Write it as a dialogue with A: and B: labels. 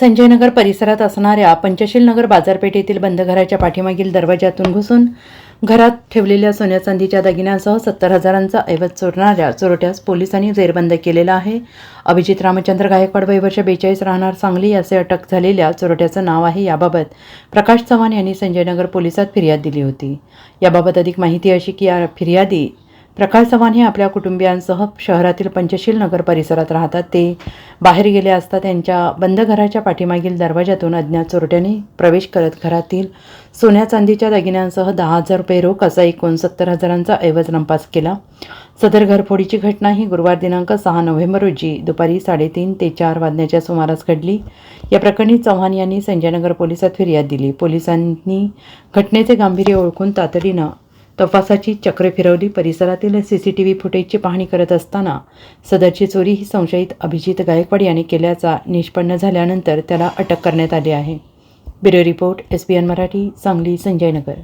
A: संजयनगर परिसरात असणाऱ्या पंचशील नगर बाजारपेठेतील बंद घराच्या पाठीमागील दरवाजातून घुसून घरात ठेवलेल्या सोन्या चांदीच्या दागिन्यांसह सत्तर हजारांचा ऐवज चोरणाऱ्या चोरट्यास पोलिसांनी जेरबंद केलेला आहे. अभिजित रामचंद्र गायकवाड वय वर्ष बेचाळीस राहणार सांगली असे अटक झालेल्या चोरट्याचं नाव आहे याबाबत प्रकाश चव्हाण यांनी संजयनगर पोलिसात फिर्याद दिली होती. याबाबत अधिक माहिती अशी की या फिर्यादी प्रकाश चव्हाण हे आपल्या कुटुंबियांसह शहरातील पंचशील नगर परिसरात राहतात. ते बाहेर गेले असता त्यांच्या बंद घराच्या पाठीमागील दरवाजातून अज्ञात चोरट्याने प्रवेश करत घरातील सोन्या चांदीच्या दागिन्यांसह दहा हजार रुपये रोख असा एकूण सत्तर हजारांचा ऐवज रंपास केला. सदर घरफोडीची घटना ही गुरुवार दिनांक सहा नोव्हेंबर रोजी दुपारी साडेतीन ते चार वाजण्याच्या सुमारास घडली. या प्रकरणी चव्हाण यांनी संजयनगर पोलिसात फिर्याद दिली. पोलिसांनी घटनेचे गांभीर्य ओळखून तातडीनं तपासाची चक्रे फिरवली. परिसरातील सी सी टी व्ही फुटेजची पाहणी करत असताना सदरची चोरी ही संशयित अभिजित गायकवाड याने केल्याचा निष्पन्न झाल्यानंतर त्याला अटक करण्यात आली आहे. Bureau report S B N Marathi Sangli Sanjaynagar.